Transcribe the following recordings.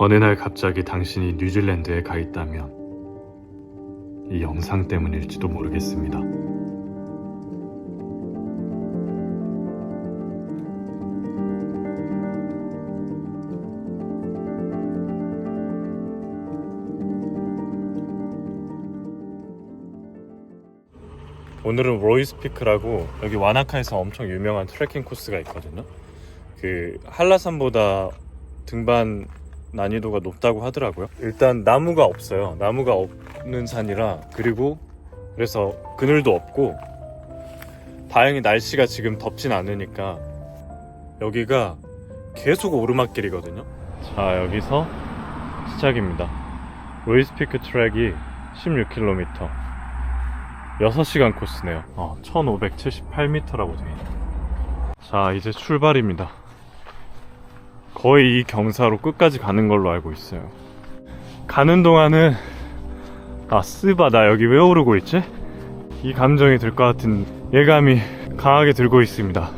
어느 날 갑자기 당신이 뉴질랜드에 가 있다면 이 영상 때문일지도 모르겠습니다. 오늘은 로이스피크라고 여기 와나카에서 엄청 유명한 트레킹 코스가 있거든요. 그 한라산보다 등반 난이도가 높다고 하더라고요. 일단 나무가 없어요. 나무가 없는 산이라 그리고 그래서 그늘도 없고 다행히 날씨가 지금 덥진 않으니까 여기가 계속 오르막길이거든요. 자 여기서 시작입니다. 로이스피크 트랙이 16km 6시간 코스네요. 어, 1578m라고 되어 있네요. 자, 이제 출발입니다. 거의 이 경사로 끝까지 가는 걸로 알고 있어요. 가는 동안은 아, 쓰바 나 여기 왜 오르고 있지? 이 감정이 들 것 같은 예감이 강하게 들고 있습니다.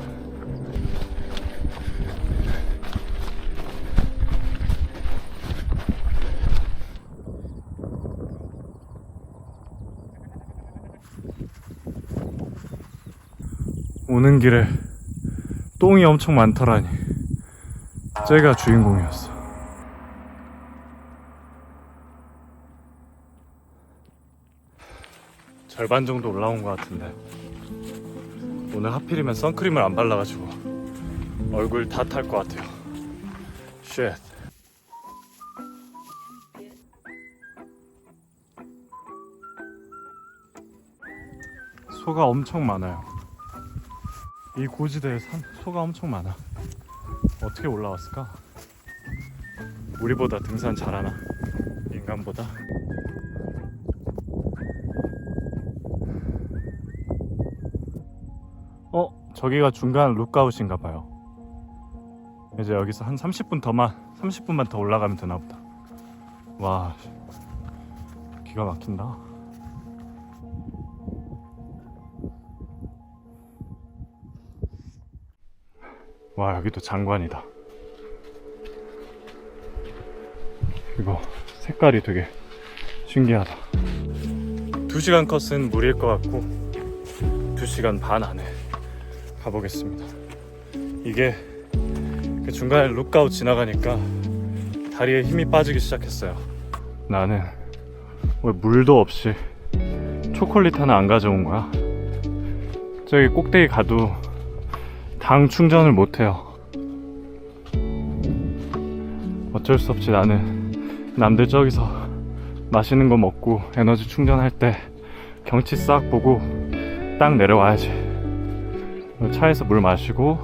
오는 길에 똥이 엄청 많더라니. 쟤가 주인공이었어. 절반 정도 올라온 것 같은데. 오늘 하필이면 선크림을 안 발라가지고 얼굴 다 탈 것 같아요. 쉣. 소가 엄청 많아요. 이 고지대에 산, 소가 엄청 많아. 어떻게 올라왔을까? 우리보다 등산 잘하나? 인간보다? 어? 저기가 중간 룩아웃인가 봐요. 이제 여기서 한 30분 더만, 30분만 더 올라가면 되나 보다. 와, 기가 막힌다. 와 여기도 장관이다. 이거 색깔이 되게 신기하다. 2시간 컷은 무리일 것 같고 2시간 반 안에 가보겠습니다. 이게 그 중간에 룩아웃 지나가니까 다리에 힘이 빠지기 시작했어요. 나는 왜 물도 없이 초콜릿 하나 안 가져온 거야? 저기 꼭대기 가도 당 충전을 못해요. 어쩔 수 없이 나는 남들 저기서 맛있는 거 먹고 에너지 충전할 때 경치 싹 보고 딱 내려와야지. 차에서 물 마시고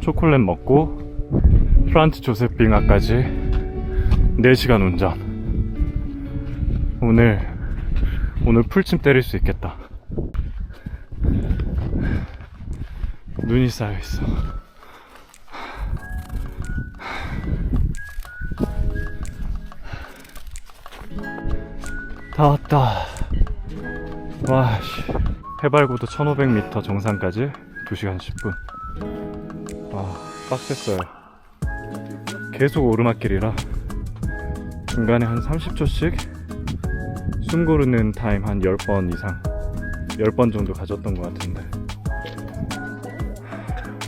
초콜릿 먹고 프란트 조셉 빙하까지 4시간 운전. 오늘 오늘 풀침 때릴 수 있겠다. 눈이 쌓여 있어. 다 왔다. 와, 씨. 해발고도 1500m 정상까지 2시간 10분. 와, 빡셌어요. 계속 오르막길이라 중간에 한 30초씩 숨 고르는 타임 한 10번 이상 10번 정도 가졌던 것 같은데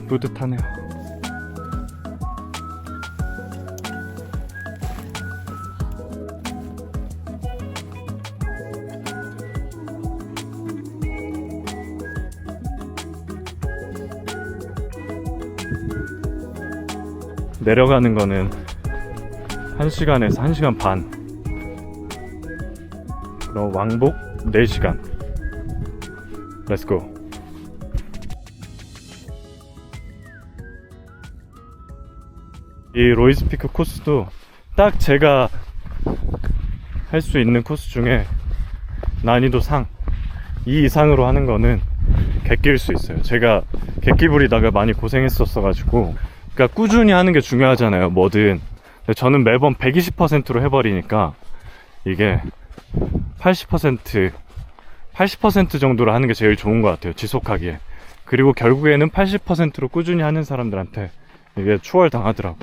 뿌듯하네요. 내려가는 거는 1시간에서 1시간 반. 그럼 왕복 4시간. 렛츠고. 이 로이스피크 코스도 딱 제가 할 수 있는 코스 중에 난이도 상, 이 이상으로 하는 거는 객기일 수 있어요. 제가 객기 부리다가 많이 고생했었어 가지고, 그러니까 꾸준히 하는 게 중요하잖아요. 뭐든. 저는 매번 120%로 해버리니까 이게 80%, 80% 정도로 하는 게 제일 좋은 것 같아요. 지속하기에. 그리고 결국에는 80%로 꾸준히 하는 사람들한테 이게 추월 당하더라고.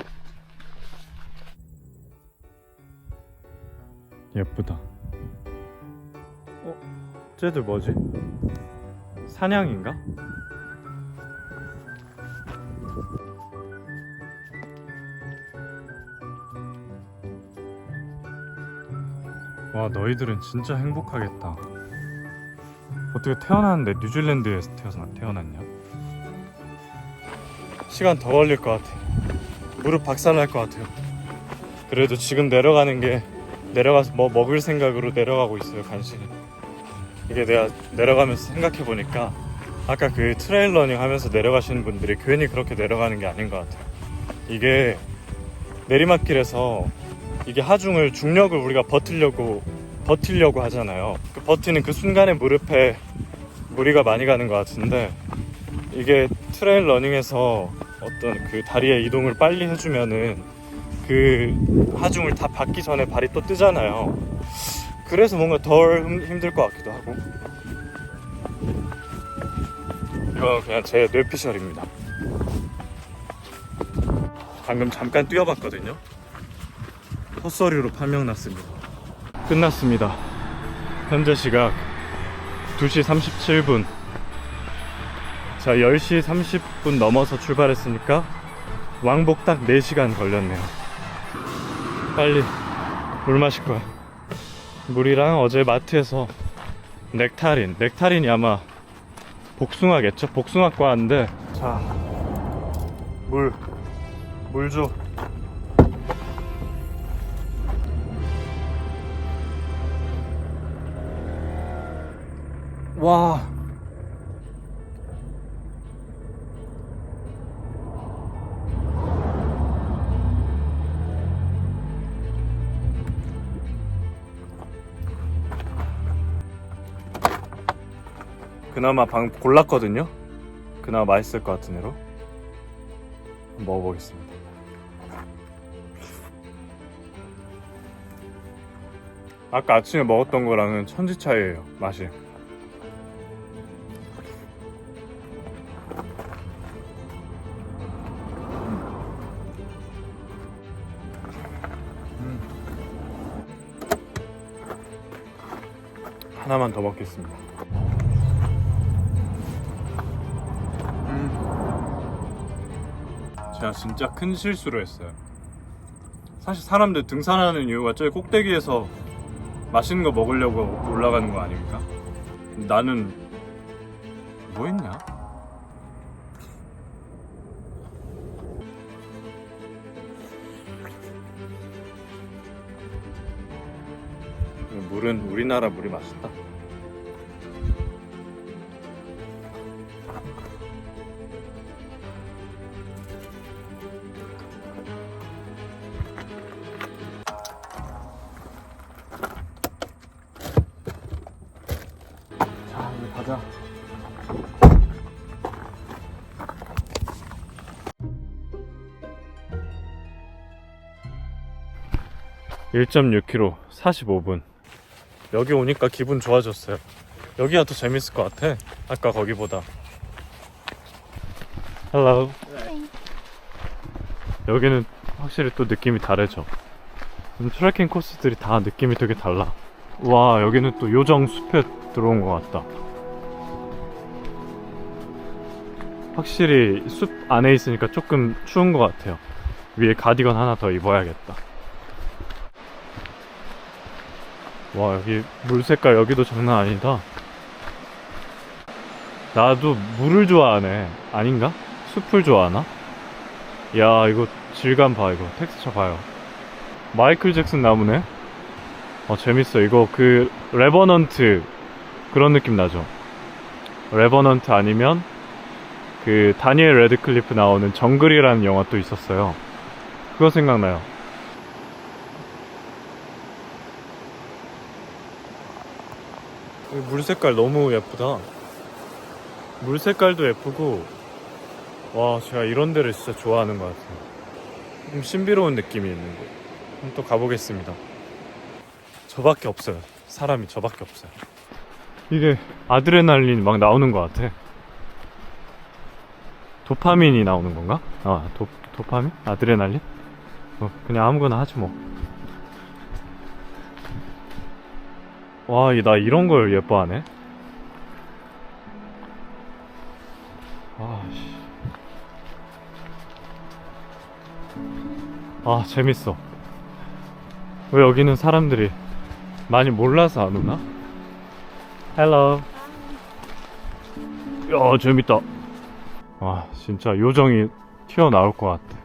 예쁘다. 어? 쟤들 뭐지? 사냥인가? 와 너희들은 진짜 행복하겠다. 어떻게 태어났는데 뉴질랜드에서 태어났냐? 시간 더 걸릴 것 같아. 무릎 박살날 것 같아요. 그래도 지금 내려가는 게 내려가서 뭐 먹을 생각으로 내려가고 있어요 간신히. 이게 내가 내려가면서 생각해 보니까 아까 그 트레일 러닝 하면서 내려가시는 분들이 괜히 그렇게 내려가는 게 아닌 것 같아요. 이게 내리막길에서 이게 하중을 중력을 우리가 버틸려고 버틸려고 하잖아요. 그 버티는 그 순간에 무릎에 무리가 많이 가는 것 같은데 이게 트레일 러닝에서 어떤 그 다리의 이동을 빨리 해주면은 그 하중을 다 받기 전에 발이 또 뜨잖아요. 그래서 뭔가 덜 힘- 힘들 것 같기도 하고. 이건 그냥 제 뇌피셜입니다. 방금 잠깐 뛰어봤거든요. 헛소리로 판명 났습니다. 끝났습니다. 현재 시각 2시 37분. 자, 10시 30분 넘어서 출발했으니까 왕복 딱 4시간 걸렸네요. 빨리 물 마실 거야. 물이랑 어제 마트에서 넥타린, 넥타린이 아마 복숭아겠죠? 복숭아과인데. 자, 물, 물 줘. 와. 그나마 방 골랐거든요. 그나마 맛있을 것 같은 애로 먹어보겠습니다. 아까 아침에 먹었던 거랑은 천지 차이예요 맛이. 하나만 더 먹겠습니다. 제가 진짜 큰 실수를 했어요. 사실 사람들 등산하는 이유가 저기 꼭대기에서 맛있는 거 먹으려고 올라가는 거 아닙니까? 나는 뭐 했냐? 물은 우리나라 물이 맛있다. (1.6km) (45분) 여기 오니까 기분 좋아졌어요. 여기가 더 재밌을 것 같아. 아까 거기보다. Hello. 여기는 확실히 또 느낌이 다르죠. 음, 트레킹 코스들이 다 느낌이 되게 달라. 와 여기는 또 요정 숲에 들어온 것 같다. 확실히 숲 안에 있으니까 조금 추운 것 같아요. 위에 가디건 하나 더 입어야겠다 와 여기 물 색깔 여기도 장난 아니다. 나도 물을 좋아하네. 아닌가? 숲을 좋아하나? 야 이거 질감 봐 이거. 텍스처 봐요. 마이클 잭슨 나무네? 어 재밌어. 이거 그 레버넌트 그런 느낌 나죠? 레버넌트 아니면 그 다니엘 레드클리프 나오는 정글이라는 영화 또 있었어요. 그거 생각나요 물 색깔 너무 예쁘다. 물 색깔도 예쁘고 와 제가 이런 데를 진짜 좋아하는 것 같아요. 좀 신비로운 느낌이 있는 거 한번 또 가보겠습니다. 저밖에 없어요. 사람이 저밖에 없어요. 이게 아드레날린 막 나오는 것 같아. 도파민이 나오는 건가? 아 도, 도파민? 아드레날린? 어, 그냥 아무거나 하지 뭐 와, 이- 나 이런 걸 예뻐하네. 아, 씨. 아, 재밌어. 왜 여기는 사람들이 많이 몰라서 안 오나? 헬로. 야, 재밌다. 와, 진짜 요정이 튀어나올 것 같아.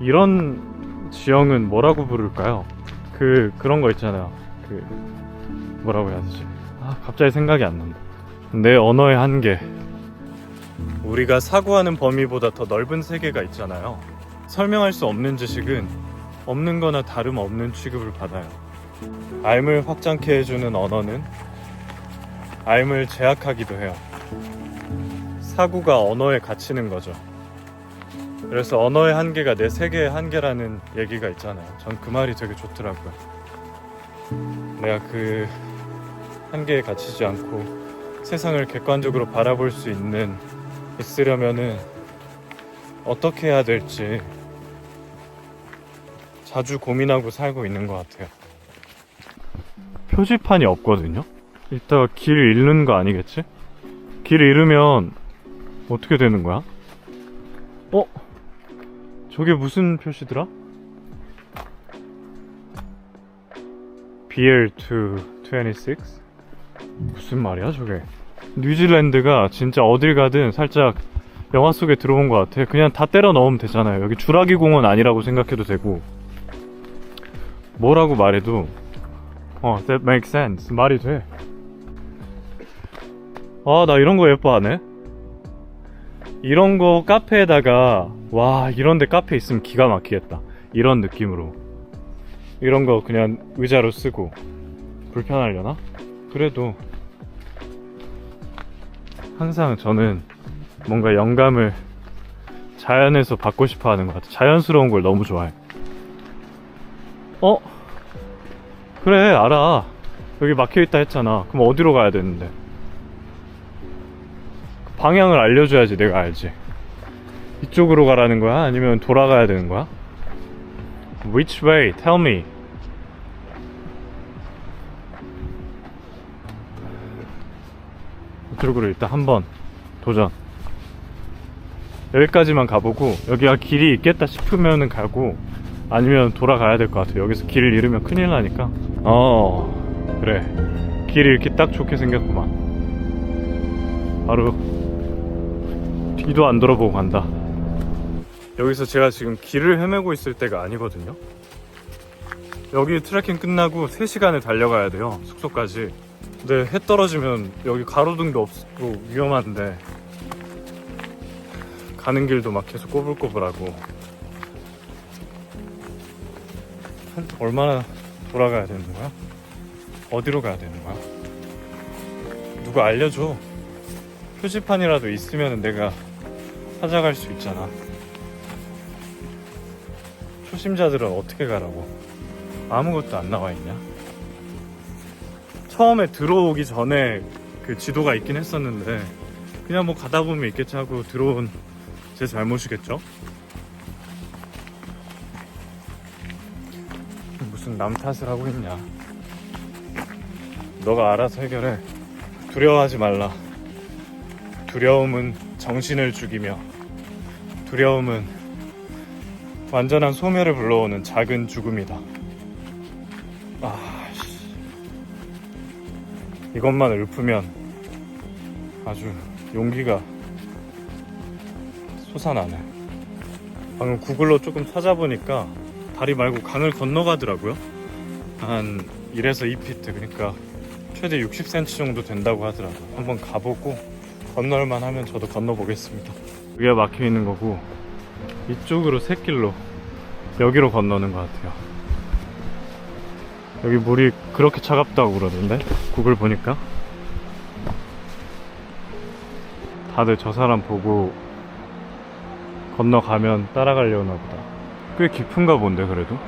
이런 지형은 뭐라고 부를까요? 그, 그런 거 있잖아요. 그, 뭐라고 해야 되지? 아, 갑자기 생각이 안 난다. 내 언어의 한계. 우리가 사고하는 범위보다 더 넓은 세계가 있잖아요. 설명할 수 없는 지식은 없는 거나 다름없는 취급을 받아요. 알을 확장케 해주는 언어는 알을 제약하기도 해요. 사고가 언어에 갇히는 거죠. 그래서 언어의 한계가 내 세계의 한계라는 얘기가 있잖아요. 전 그 말이 되게 좋더라고요. 내가 그 한계에 갇히지 않고 세상을 객관적으로 바라볼 수 있는 있으려면은 어떻게 해야 될지 자주 고민하고 살고 있는 것 같아요. 표지판이 없거든요. 이따가 길 잃는 거 아니겠지? 길 잃으면 어떻게 되는 거야? 어? 저게 무슨 표시더라? Beer to 26? 무슨 말이야 저게? 뉴질랜드가 진짜 어딜 가든 살짝 영화 속에 들어온 것 같아. 그냥 다 때려 넣으면 되잖아요. 여기 주라기 공원 아니라고 생각해도 되고. 뭐라고 말해도 어, that makes sense. 말이 돼. 아, 나 이런 거 예뻐하네. 이런 거 카페에다가 와, 이런 데 카페 있으면 기가 막히겠다. 이런 느낌으로. 이런 거 그냥 의자로 쓰고 불편하려나? 그래도 항상 저는 뭔가 영감을 자연에서 받고 싶어 하는 것 같아. 자연스러운 걸 너무 좋아해. 어? 그래, 알아. 여기 막혀 있다 했잖아. 그럼 어디로 가야 되는데? 방향을 알려줘야지 내가 알지. 이쪽으로 가라는 거야? 아니면 돌아가야 되는 거야? Which way? Tell me. 이쪽으로 일단 한번 도전. 여기까지만 가보고 여기가 길이 있겠다 싶으면은 가고 아니면 돌아가야 될 것 같아. 여기서 길을 잃으면 큰일 나니까. 어, 그래. 길 잃기 딱 좋게 생겼구만. 바로 뒤도 안 돌아보고 간다. 여기서 제가 지금 길을 헤매고 있을 때가 아니거든요. 여기 트레킹 끝나고 3시간을 달려가야 돼요. 숙소까지. 근데 해 떨어지면 여기 가로등도 없고 위험한데 가는 길도 막 계속 꼬불꼬불하고 한 얼마나 돌아가야 되는 거야? 어디로 가야 되는 거야? 누가 알려줘. 표지판이라도 있으면 내가 찾아갈 수 있잖아. 초심자들은 어떻게 가라고? 아무것도 안 나와 있냐? 처음에 들어오기 전에 그 지도가 있긴 했었는데 그냥 뭐 가다 보면 있겠지 하고 들어온 제 잘못이겠죠? 무슨 남 탓을 하고 있냐? 너가 알아서 해결해. 두려워하지 말라. 두려움은 정신을 죽이며 두려움은 완전한 소멸을 불러오는 작은 죽음이다. 아, 씨. 이것만 읊으면 아주 용기가 솟아나네. 방금 구글로 조금 찾아보니까 다리 말고 강을 건너가더라고요. 한 1에서 2피트, 그러니까 최대 60cm 정도 된다고 하더라고요. 한번 가보고 건널만 하면 저도 건너보겠습니다. 여기가 막혀 있는 거고 이쪽으로 샛길로 여기로 건너는 것 같아요. 여기 물이 그렇게 차갑다고 그러던데 구글 보니까 다들 저 사람 보고 건너가면 따라가려나 보다. 꽤 깊은가 본데 그래도.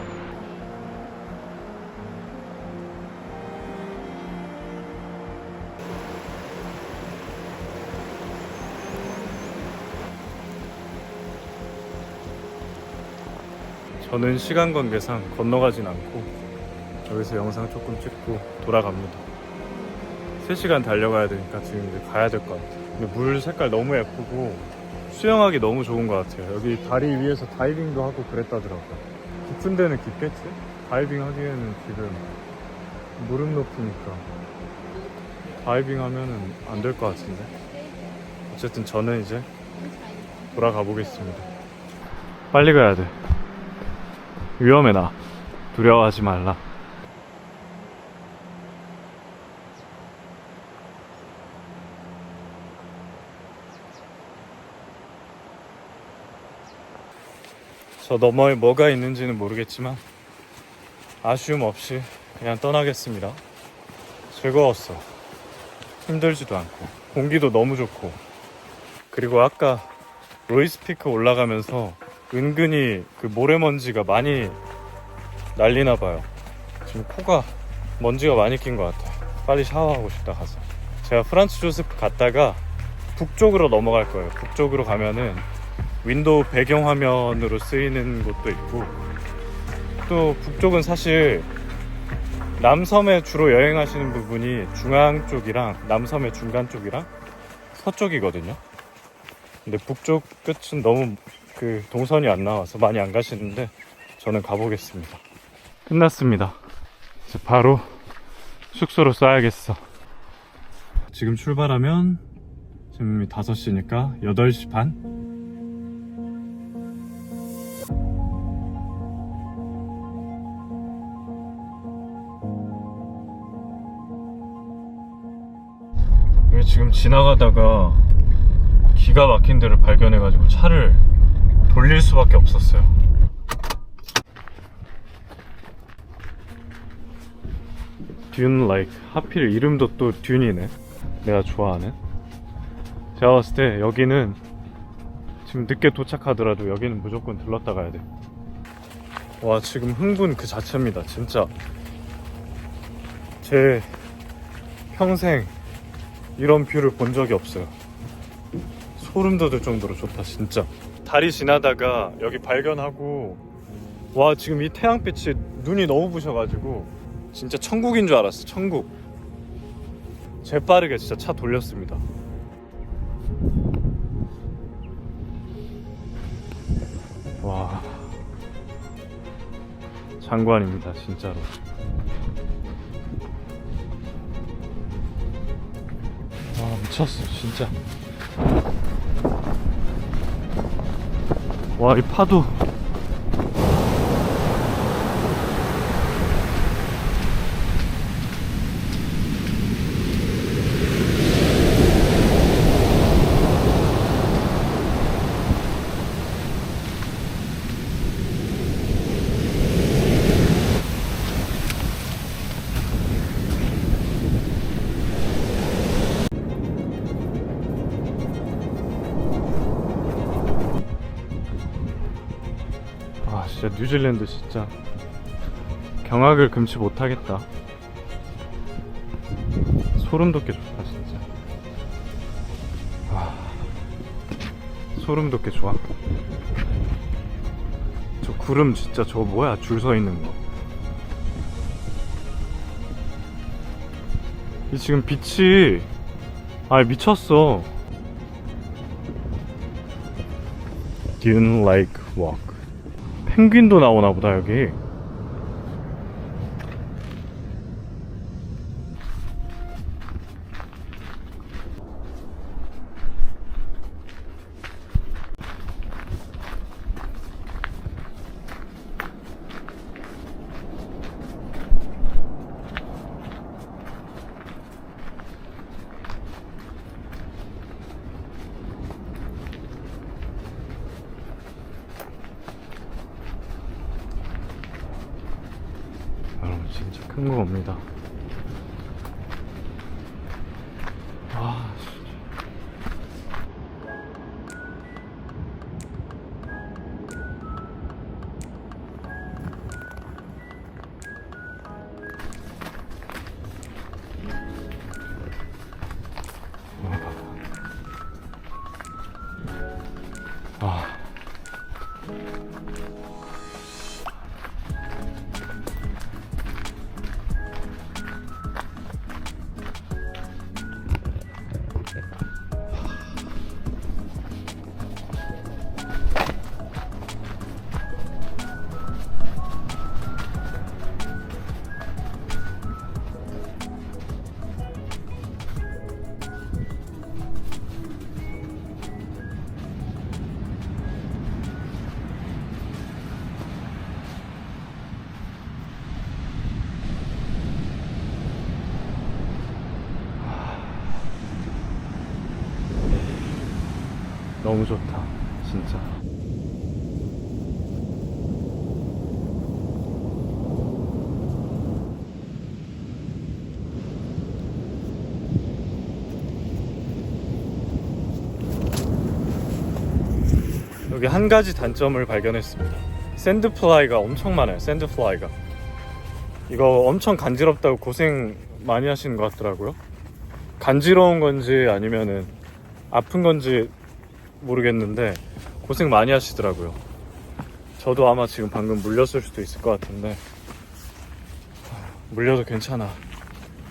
저는 시간 관계상 건너가진 않고 여기서 영상 조금 찍고 돌아갑니다. 3시간 달려가야 되니까 지금 이제 가야 될 것 같아요. 근데 물 색깔 너무 예쁘고 수영하기 너무 좋은 것 같아요. 여기 다리 위에서 다이빙도 하고 그랬다더라고요. 깊은 데는 깊겠지? 다이빙 하기에는 지금 무릎 높이니까 다이빙 하면은 안 될 것 같은데. 어쨌든 저는 이제 돌아가 보겠습니다. 빨리 가야 돼. 위험해 나. 두려워하지 말라. 저 너머에 뭐가 있는지는 모르겠지만 아쉬움 없이 그냥 떠나겠습니다. 즐거웠어. 힘들지도 않고 공기도 너무 좋고 그리고 아까 로이스 피크 올라가면서 은근히 그 모래먼지가 많이 날리나 봐요. 지금 코가 먼지가 많이 낀 것 같아. 빨리 샤워하고 싶다 가서. 제가 프란츠 조세프 갔다가 북쪽으로 넘어갈 거예요. 북쪽으로 가면은 윈도우 배경 화면으로 쓰이는 곳도 있고 또 북쪽은 사실 남섬에 주로 여행하시는 부분이 중앙 쪽이랑 남섬의 중간 쪽이랑 서쪽이거든요. 근데 북쪽 끝은 너무 그 동선이 안 나와서 많이 안 가시는데 저는 가보겠습니다. 끝났습니다. 이제 바로 숙소로 쏴야겠어. 지금 출발하면 지금 5시니까 8시 반? 지금 지나가다가 기가 막힌 데를 발견해가지고 차를 돌릴 수밖에 없었어요. 듄 라이크 하필 이름도 또 듄이네. 내가 좋아하는. 제가 봤을 때 여기는 지금 늦게 도착하더라도 여기는 무조건 들렀다 가야 돼. 와 지금 흥분 그 자체입니다. 진짜 제 평생 이런 뷰를 본 적이 없어요. 소름 돋을 정도로 좋다 진짜. 다리 지나다가 여기 발견하고 와 지금 이 태양빛이 눈이 너무 부셔가지고 진짜 천국인 줄 알았어 천국. 재빠르게 진짜 차 돌렸습니다. 와 장관입니다 진짜로. 와 미쳤어 진짜 와 이 파도 뉴질랜드 진짜 경악을 금치 못하겠다. 소름 돋게 좋다 진짜. 아, 소름 돋게 좋아. 저 구름 진짜 저거 뭐야 줄 서 있는 거. 이 지금 빛이 아 미쳤어. Dune Lake Walk 펭귄도 나오나 보다 여기 여러분 진짜 큰 거 옵니다 너무 좋다 진짜. 여기 한 가지 단점을 발견했습니다. 샌드플라이가 엄청 많아요 샌드플라이가. 이거 엄청 간지럽다고 고생 많이 하시는 것 같더라고요. 간지러운 건지 아니면은 아픈 건지 모르겠는데 고생 많이 하시더라고요. 저도 아마 지금 방금 물렸을 수도 있을 것 같은데 하, 물려도 괜찮아.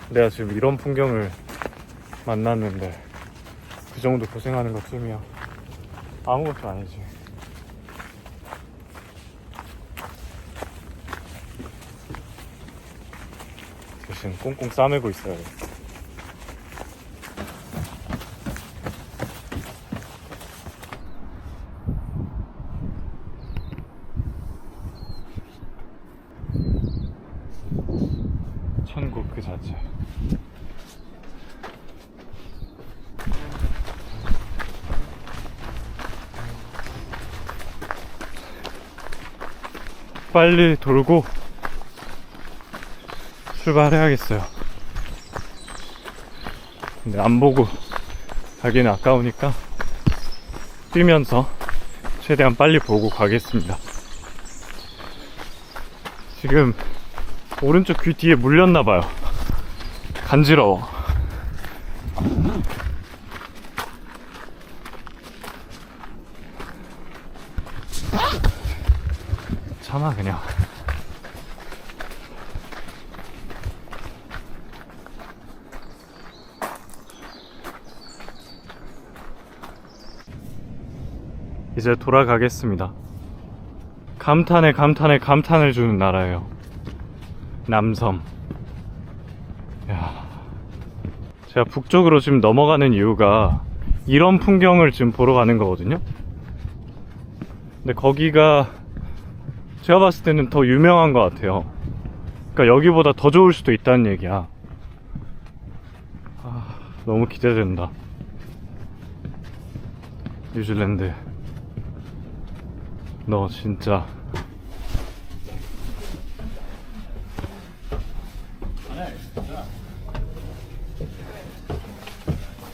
내가 지금 이런 풍경을 만났는데 그 정도 고생하는 것쯤이야. 아무것도 아니지. 대신 꽁꽁 싸매고 있어야 돼. 천국 그 자체. 빨리 돌고 출발해야겠어요. 근데 안 보고 가기는 아까우니까 뛰면서 최대한 빨리 보고 가겠습니다. 지금 오른쪽 귀 뒤에 물렸나봐요. 간지러워. 참아, 그냥. 이제 돌아가겠습니다. 감탄에 감탄에 감탄을 주는 나라예요. 남섬. 야. 제가 북쪽으로 지금 넘어가는 이유가 이런 풍경을 지금 보러 가는 거거든요. 근데 거기가 제가 봤을 때는 더 유명한 것 같아요. 그러니까 여기보다 더 좋을 수도 있다는 얘기야. 아, 너무 기대된다. 뉴질랜드. 너 진짜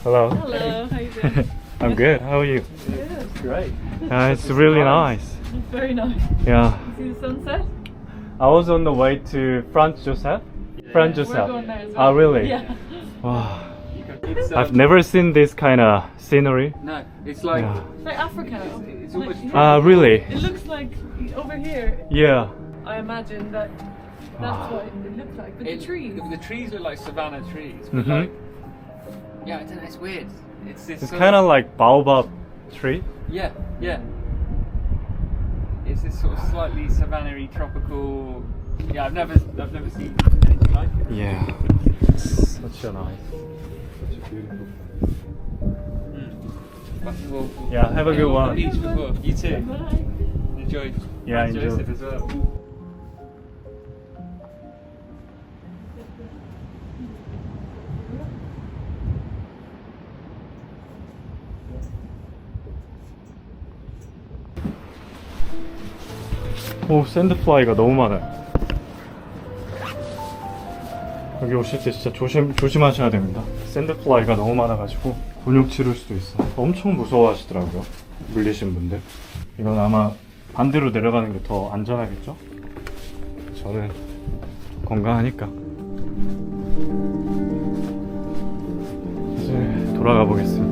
Hello. Hello, how you doing? I'm good. How are you? Great. Uh, it's really nice. Very nice. Yeah. See the sunset? I was on the way to Franz Josef. Franz We're Josef. going there as well. Oh, really? Yeah. Wow. It's, uh, I've never seen this kind of scenery. No, it's like Yeah. It's like Africa. it's Like- almost Ah, really? It looks like over here. Yeah. I imagine that that's what it looks like. But it- the trees. The, trees look like savannah trees, but Mhm. like yeah, I don't know. It's weird. It's this. It's sort kind of like baobab tree. yeah, yeah. It's this sort of slightly savannah-y, tropical. Yeah, I've never, I've never seen anything like it. Yeah. Such a nice, Yeah, have a good one. You too. Enjoy. Yeah, enjoy. Joseph as well. 오, 샌드플라이가 너무 많아요. 여기 오실 때 진짜 조심, 조심하셔야 됩니다. 샌드플라이가 너무 많아가지고 곤욕 치를 수도 있어. 엄청 무서워하시더라고요. 물리신 분들. 이건 아마 반대로 내려가는 게 더 안전하겠죠? 저는 건강하니까. 이제 돌아가 보겠습니다.